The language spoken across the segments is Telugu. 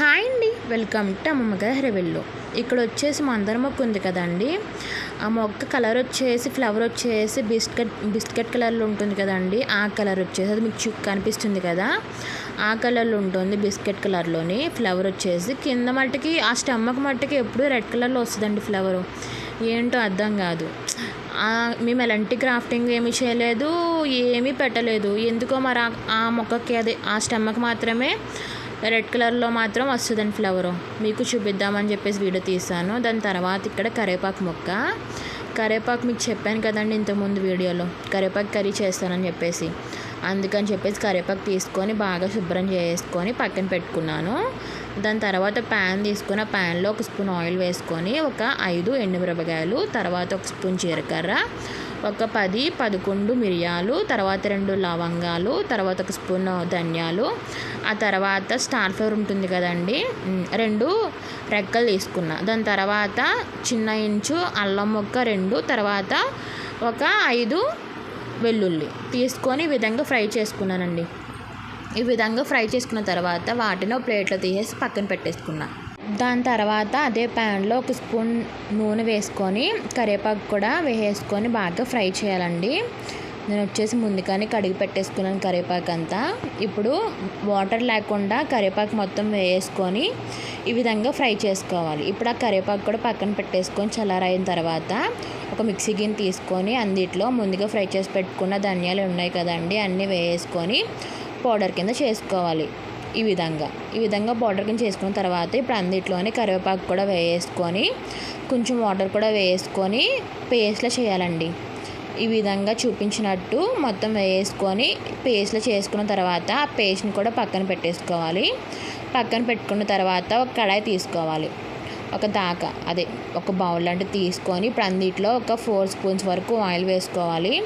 హాయ్ అండి. వెల్కమ్ టు అమ్మమ్మ గారి వెళ్ళు ఇక్కడ వచ్చేసి మందర మొక్క ఉంది కదండి. ఆ మొక్క కలర్ వచ్చేసి ఫ్లవర్ వచ్చేసి బిస్కెట్ బిస్కెట్ కలర్లో ఉంటుంది కదండి. ఆ కలర్ వచ్చేసి అది మీకు చుక్క కనిపిస్తుంది కదా. ఆ కలర్లో ఉంటుంది బిస్కెట్ కలర్లోని. ఫ్లవర్ వచ్చేసి కింద మట్టుకి ఆ స్టమ్మక్ మట్టుకి ఎప్పుడు రెడ్ కలర్లో వస్తుందండి ఫ్లవరు. ఏంటో అర్థం కాదు. మేము ఎలాంటి క్రాఫ్టింగ్ ఏమీ చేయలేదు ఏమీ పెట్టలేదు. ఎందుకో మరి ఆ- మొక్కకి అదే ఆ స్టమ్మకి మాత్రమే రెడ్ కలర్లో మాత్రం వస్తుందండి ఫ్లవరు. మీకు చూపిద్దామని చెప్పేసి వీడియో తీసాను. దాని తర్వాత ఇక్కడ కరివేపాకు మొక్క. కరివేపాకు మీకు చెప్పాను కదండి ఇంతకుముందు వీడియోలో. కరివేపాకు కర్రీ చేస్తానని చెప్పేసి. అందుకని చెప్పేసి కరివేపాకు తీసుకొని బాగా శుభ్రం చేసుకొని పక్కన పెట్టుకున్నాను. దాని తర్వాత ప్యాన్ తీసుకుని ఆ ప్యాన్లో ఒక స్పూన్ ఆయిల్ వేసుకొని ఒక ఐదు ఎండుమిరపకాయలు తర్వాత ఒక స్పూన్ జీలకర్ర ఒక పది పదకొండు మిరియాలు తర్వాత రెండు లవంగాలు తర్వాత ఒక స్పూన్ ధనియాలు ఆ తర్వాత స్టార్ ఫ్లవర్ ఉంటుంది కదండి రెండు రెక్కలు తీసుకున్నా. దాని తర్వాత చిన్న ఇంచు అల్లం ముక్క రెండు తర్వాత ఒక ఐదు వెల్లుల్లి తీసుకొని ఈ విధంగా ఫ్రై చేసుకున్నానండి. ఈ విధంగా ఫ్రై చేసుకున్న తర్వాత వాటిని ఒక ప్లేట్లో తీసేసి పక్కన పెట్టేసుకున్నా. దాని తర్వాత అదే ప్యాన్లో ఒక స్పూన్ నూనె వేసుకొని కరివేపాకు కూడా వేసేసుకొని బాగా ఫ్రై చేయాలండి. నేను వచ్చేసి ముందుగానే కడిగి పెట్టేసుకున్నాను కరివేపాకు అంతా. ఇప్పుడు వాటర్ లేకుండా కరివేపాకు మొత్తం వేసుకొని ఈ విధంగా ఫ్రై చేసుకోవాలి. ఇప్పుడు ఆ కరివేపాకు కూడా పక్కన పెట్టేసుకొని చల్లారైన తర్వాత ఒక మిక్సీ గిన్నె తీసుకొని అందిట్లో ముందుగా ఫ్రై చేసి పెట్టుకున్న ధనియాలు ఉన్నాయి కదండి అన్నీ వేసుకొని పౌడర్ కింద చేసుకోవాలి. ఈ విధంగా. ఈ విధంగా పౌడర్ కింద చేసుకున్న తర్వాత ఇప్పుడు అన్నిట్లోనే కరివేపాకు కూడా వేసుకొని కొంచెం వాటర్ కూడా వేసుకొని పేస్ట్లో చేయాలండి. ఈ విధంగా చూపించినట్టు మొత్తం వేసుకొని పేస్ట్లో చేసుకున్న తర్వాత ఆ పేస్ట్ని కూడా పక్కన పెట్టేసుకోవాలి. పక్కన పెట్టుకున్న తర్వాత ఒక కడాయి తీసుకోవాలి. ఒక దాకా అదే ఒక బౌల్ లాంటిది తీసుకొని ఇప్పుడు అన్నిట్లో ఒక ఫోర్ స్పూన్స్ వరకు ఆయిల్ వేసుకోవాలి.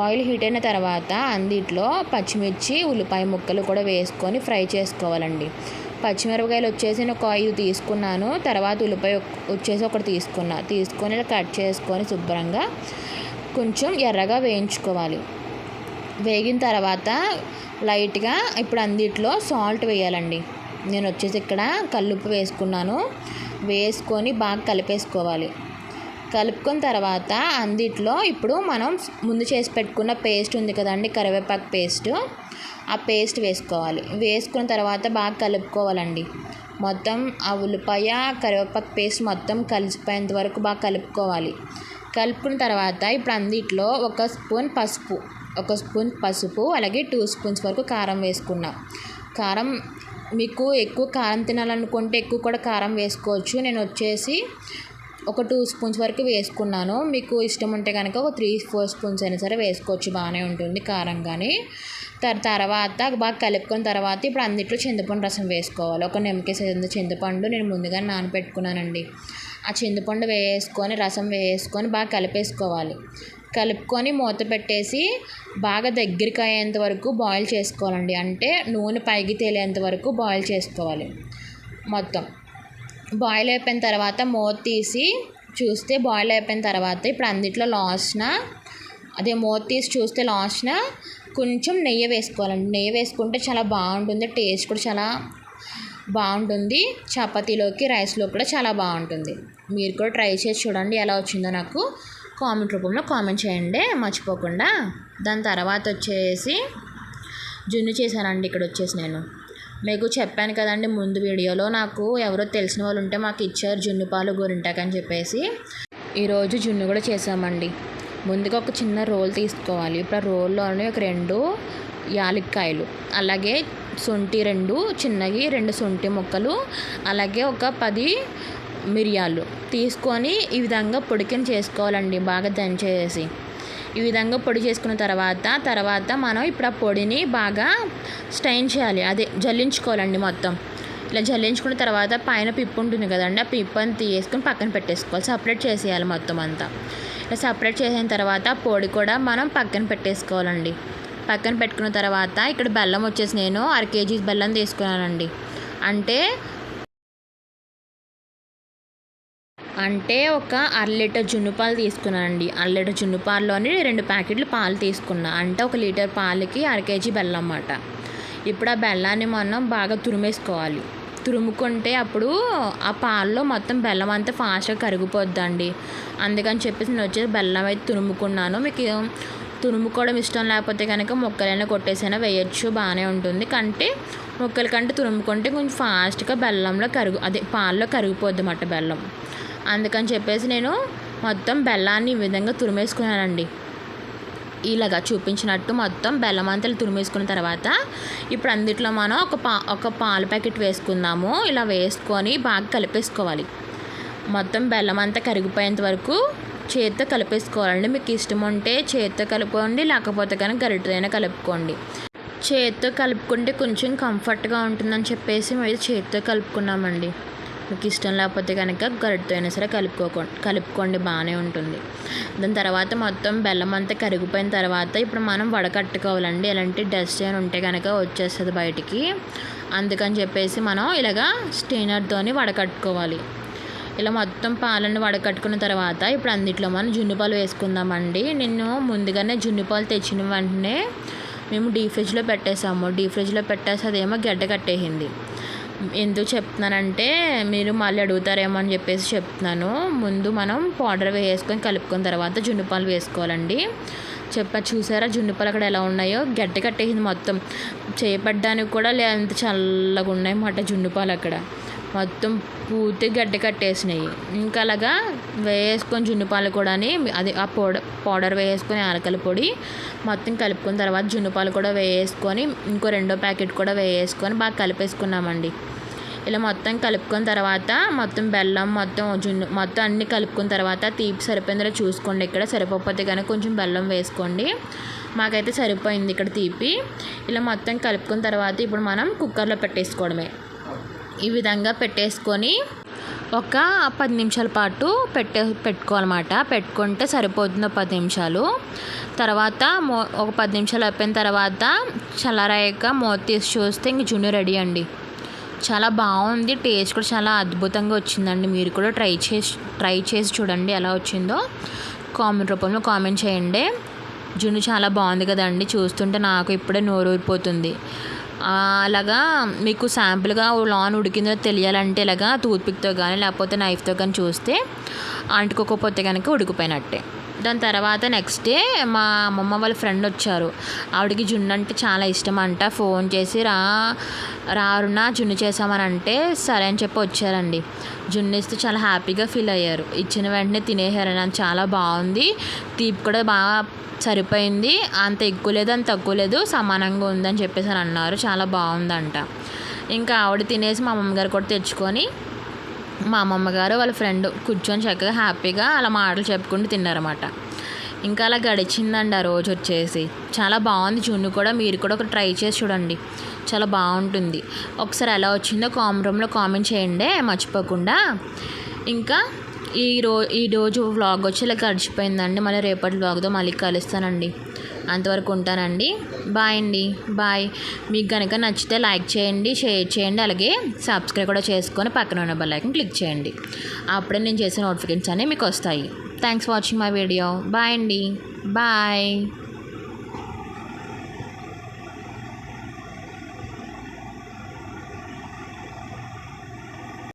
ఆయిల్ హీట్ అయిన తర్వాత అందిట్లో పచ్చిమిర్చి ఉల్లిపాయ ముక్కలు కూడా వేసుకొని ఫ్రై చేసుకోవాలండి. పచ్చిమిరపకాయలు వచ్చేసి నేను ఒక ఐదు తీసుకున్నాను. తర్వాత ఉల్లిపాయ వచ్చేసి ఒకటి తీసుకున్నా. తీసుకొని ఇలా కట్ చేసుకొని శుభ్రంగా కొంచెం ఎర్రగా వేయించుకోవాలి. వేగిన తర్వాత లైట్గా ఇప్పుడు అందిట్లో సాల్ట్ వేయాలండి. నేను వచ్చేసి ఇక్కడ కల్లుప్పు వేసుకున్నాను. వేసుకొని బాగా కలిపేసుకోవాలి. కలుపుకున్న తర్వాత అందిట్లో ఇప్పుడు మనం ముందు చేసి పెట్టుకున్న పేస్ట్ ఉంది కదండి కరివేపాకు పేస్ట్. ఆ పేస్ట్ వేసుకోవాలి. వేసుకున్న తర్వాత బాగా కలుపుకోవాలండి. మొత్తం ఆ ఉల్లిపాయ కరివేపాకు పేస్ట్ మొత్తం కలిసిపోయేంత వరకు బాగా కలుపుకోవాలి. కలుపుకున్న తర్వాత ఇప్పుడు అందిట్లో ఒక స్పూన్ పసుపు ఒక స్పూన్ పసుపు అలాగే టూ స్పూన్స్ వరకు కారం వేసుకున్నా. కారం మీకు ఎక్కువ కారం తినాలనుకుంటే ఎక్కువ కూడా కారం వేసుకోవచ్చు. నేను వచ్చేసి ఒక టూ స్పూన్స్ వరకు వేసుకున్నాను. మీకు ఇష్టం ఉంటే కనుక ఒక త్రీ ఫోర్ స్పూన్స్ అయినా సరే వేసుకోవచ్చు. బాగానే ఉంటుంది కారం కానీ. తర్ తర్వాత బాగా కలుపుకున్న తర్వాత ఇప్పుడు అన్నిట్లో చింతపండు రసం వేసుకోవాలి. ఒక నిమ్మకాయ సైజు చింతపండు నేను ముందుగా నానబెట్టుకున్నానండి. ఆ చింతపండు వేసుకొని రసం వేసుకొని బాగా కలిపేసుకోవాలి. కలుపుకొని మూత పెట్టేసి బాగా దగ్గరికి అయ్యేంత వరకు బాయిల్ చేసుకోవాలండి. అంటే నూనె పైకి తేలేంత వరకు బాయిల్ చేసుకోవాలి. మొత్తం. బాయిల్ అయిపోయిన తర్వాత మూత తీసి చూస్తే బాయిల్ అయిపోయిన తర్వాత ఇప్పుడు అన్నిట్లో లాస్ట్న అదే మూత తీసి చూస్తే లాస్ట్న కొంచెం నెయ్యి వేసుకోవాలండి. నెయ్యి వేసుకుంటే చాలా బాగుంటుంది టేస్ట్ కూడా చాలా బాగుంటుంది. చపాతీలోకి రైస్లో కూడా చాలా బాగుంటుంది. మీరు కూడా ట్రై చేసి చూడండి ఎలా వచ్చిందో నాకు కామెంట్ రూపంలో కామెంట్ చేయండి. మర్చిపోకుండా. దాని తర్వాత వచ్చేసి జున్ను చేశానండి ఇక్కడ వచ్చేసి నేను. మీకు చెప్పాను కదండి ముందు వీడియోలో నాకు ఎవరో తెలిసిన వాళ్ళు ఉంటే మాకు ఇచ్చారు జున్ను పాలు గోరింటాకని చెప్పేసి. ఈరోజు జున్ను కూడా చేసామండి. ముందుగా ఒక చిన్న రోల్ తీసుకోవాలి. ఇప్పుడు ఆ రోల్లోనే ఒక రెండు యాలక్కాయలు అలాగే సొంటి రెండు చిన్నవి రెండు సొంటి ముక్కలు అలాగే ఒక పది మిరియాలు తీసుకొని ఈ విధంగా పొడికిన చేసుకోవాలండి బాగా దంచేసి. ఈ విధంగా పొడి చేసుకున్న తర్వాత తర్వాత మనం ఇప్పుడు ఆ పొడిని బాగా స్టైన్ చేయాలి. అదే జల్లించుకోవాలండి మొత్తం. ఇలా జల్లించుకున్న తర్వాత పైన పిప్పు ఉంటుంది కదండి ఆ పిప్పని తీసుకొని పక్కన పెట్టేసుకోవాలి. సపరేట్ చేసేయాలి మొత్తం అంతా. ఇలా సపరేట్ చేసిన తర్వాత ఆ పొడి కూడా మనం పక్కన పెట్టేసుకోవాలండి. పక్కన పెట్టుకున్న తర్వాత ఇక్కడ బెల్లం వచ్చేసి నేను అర కేజీ బెల్లం తీసుకున్నానండి. అంటే అంటే ఒక అర లీటర్ జున్ను పాలు తీసుకున్నానండి. అర లీటర్ జున్ను పాలులోని రెండు ప్యాకెట్లు పాలు తీసుకున్నా. అంటే ఒక లీటర్ పాలకి అర కేజీ బెల్లం అన్నమాట. ఇప్పుడు ఆ బెల్లాన్ని మనం బాగా తురిమేసుకోవాలి. తురుముకుంటే అప్పుడు ఆ పాలలో మొత్తం బెల్లం అంతా ఫాస్ట్గా కరిగిపోద్దండి. అందుకని చెప్పేసి నేను వచ్చేసి బెల్లం అయితే తురుముకున్నాను. మీకు తురుముకోవడం ఇష్టం లేకపోతే కనుక మొక్కలైనా కొట్టేసైనా వేయచ్చు బాగానే ఉంటుంది. కంటే ముక్కల కంటే తురుముకుంటే కొంచెం ఫాస్ట్గా బెల్లంలో కరుగు అదే పాలలో కరిగిపోద్ది అన్నమాట బెల్లం. అందుకని చెప్పేసి నేను మొత్తం బెల్లాన్ని ఈ విధంగా తురిమేసుకున్నానండి. ఇలాగా చూపించినట్టు మొత్తం బెల్లం అంతలు తురిమేసుకున్న తర్వాత ఇప్పుడు అందుట్లో మనం ఒక పా ఒక పాల ప్యాకెట్ వేసుకుందాము. ఇలా వేసుకొని బాగా కలిపేసుకోవాలి. మొత్తం బెల్లం అంతా కరిగిపోయేంత వరకు చేత్తో కలిపేసుకోవాలండి. మీకు ఇష్టం ఉంటే చేత్తో కలుపుకోండి లేకపోతే కనుక గరిటైనా కలుపుకోండి. చేత్తో కలుపుకుంటే కొంచెం కంఫర్ట్గా ఉంటుందని చెప్పేసి మేము చేత్తో కలుపుకున్నామండి. మీకు ఇష్టం లేకపోతే కనుక గరిటెతో అయినా సరే కలుపుకోకో కలుపుకోండి బాగానే ఉంటుంది. దాని తర్వాత మొత్తం బెల్లం అంతా కరిగిపోయిన తర్వాత ఇప్పుడు మనం వడకట్టుకోవాలండి ఎలాంటి డస్ట్ అయినా ఉంటే కనుక వచ్చేస్తుంది బయటికి. అందుకని చెప్పేసి మనం ఇలాగా స్టెయినర్తోని వడకట్టుకోవాలి ఇలా మొత్తం పాలను వడకట్టుకున్న తర్వాత ఇప్పుడు అన్నిట్లో మనం జున్ను పాలు వేసుకుందామండి. నేను ముందుగానే జున్ను పాలు తెచ్చిన వెంటనే మేము డీ ఫ్రిడ్జ్లో పెట్టేసాము డీ ఫ్రిడ్జ్లో పెట్టేసి అదేమో గడ్డ కట్టేసింది. ఎందుకు చెప్తున్నానంటే మీరు మళ్ళీ అడుగుతారేమో అని చెప్పేసి చెప్తున్నాను. ముందు మనం పౌడర్ వేసుకొని కలుపుకున్న తర్వాత జున్నుపాలు వేసుకోవాలండి. చెప్ప చూసారా జున్నుపాలు అక్కడ ఎలా ఉన్నాయో? గడ్డ కట్టేసింది మొత్తం. చేపట్టడానికి కూడా లేదంత చల్లగా ఉన్నాయి అన్నమాట జున్నుపాలు అక్కడ. మొత్తం పూర్తి గడ్డ కట్టేసినాయి. ఇంకా అలాగా వేసుకొని జున్ను పాలు కూడా అది ఆ పౌడర్ పౌడర్ వేసుకొని ఆలకల పొడి మొత్తం కలుపుకున్న తర్వాత జున్ను పాలు కూడా వేసుకొని ఇంకో రెండో ప్యాకెట్ కూడా వేసుకొని బాగా కలిపేసుకున్నామండి. ఇలా మొత్తం కలుపుకున్న తర్వాత మొత్తం బెల్లం మొత్తం జున్ను మొత్తం అన్నీ కలుపుకున్న తర్వాత తీపి సరిపోయిందో చూసుకోండి ఇక్కడ. సరిపోతే కనుక కొంచెం బెల్లం వేసుకోండి. మాకైతే సరిపోయింది ఇక్కడ తీపి. ఇలా మొత్తం కలుపుకున్న తర్వాత ఇప్పుడు మనం కుక్కర్లో పెట్టేసుకోవడమే. ఈ విధంగా పెట్టేసుకొని ఒక పది నిమిషాల పాటు పెట్టే పెట్టుకోవాలన్నమాట. పెట్టుకుంటే సరిపోతుంది ఒక పది నిమిషాలు. తర్వాత మో ఒక పది నిమిషాలు అయిపోయిన తర్వాత చల్లారాక మూత తీసి చూస్తే ఇంక జున్ను రెడీ అండి. చాలా బాగుంది. టేస్ట్ కూడా చాలా అద్భుతంగా వచ్చిందండి. మీరు కూడా ట్రై చేసి ట్రై చేసి చూడండి ఎలా వచ్చిందో. కామెంట్ రూపంలో కామెంట్ చేయండి. జున్ను చాలా బాగుంది కదండి. చూస్తుంటే నాకు ఇప్పుడే నోరు ఊరిపోతుంది అలాగా మీకు శాంపుల్గా లాన్ ఉడికిందో తెలియాలంటే ఇలాగా టూత్పిక్తో కానీ లేకపోతే నైఫ్తో కానీ చూస్తే అంటుకోకపోతే కనుక ఉడికిపోయినట్టే. దాని తర్వాత నెక్స్ట్ డే మా అమ్మమ్మ వాళ్ళ ఫ్రెండ్ వచ్చారు. ఆవిడకి జున్ను అంటే చాలా ఇష్టం అంట. ఫోన్ చేసి రా రారునా జున్ను చేసామని అంటే సరే అని చెప్పి వచ్చారండి. జున్ను ఇస్తే చాలా హ్యాపీగా ఫీల్ అయ్యారు. ఇచ్చిన వెంటనే తినేసారు నాకు చాలా బాగుంది. తీపి కూడా బాగా సరిపోయింది. అంత ఎక్కువ లేదు అంత తక్కువ లేదు సమానంగా ఉందని చెప్పేసి అని అన్నారు. చాలా బాగుందంట. ఇంకా ఆవిడ తినేసి మా అమ్మగారు కూడా తెచ్చుకొని మా అమ్మమ్మ గారు వాళ్ళ ఫ్రెండ్ కూర్చొని చక్కగా హ్యాపీగా అలా మాటలు చెప్పుకుంటూ తిన్నారన్నమాట. ఇంకా అలా గడిచిందండి ఆ రోజు వచ్చేసి. చాలా బాగుంది జున్ను కూడా మీరు కూడా ఒక ట్రై చేసి చూడండి. చాలా బాగుంటుంది. ఒకసారి ఎలా వచ్చిందో కామెంట్ కామెంట్ చేయండి మర్చిపోకుండా. ఇంకా ఈ రో ఈ రోజు వ్లాగ్ వచ్చి ఇలా గడిచిపోయిందండి. మళ్ళీ రేపటి వ్లాగ్తో మళ్ళీ కలుస్తానండి. అంతవరకు ఉంటానండి. బాయ్ అండి. బాయ్ మీకు కనుక నచ్చితే లైక్ చేయండి షేర్ చేయండి అలాగే సబ్స్క్రైబ్ కూడా చేసుకొని పక్కన ఉన్న బెల్ ఐకన్ క్లిక్ చేయండి. అప్పుడే నేను చేసే నోటిఫికేషన్స్ అనేవి మీకు వస్తాయి. Thanks for watching my video bye అండి. బాయ్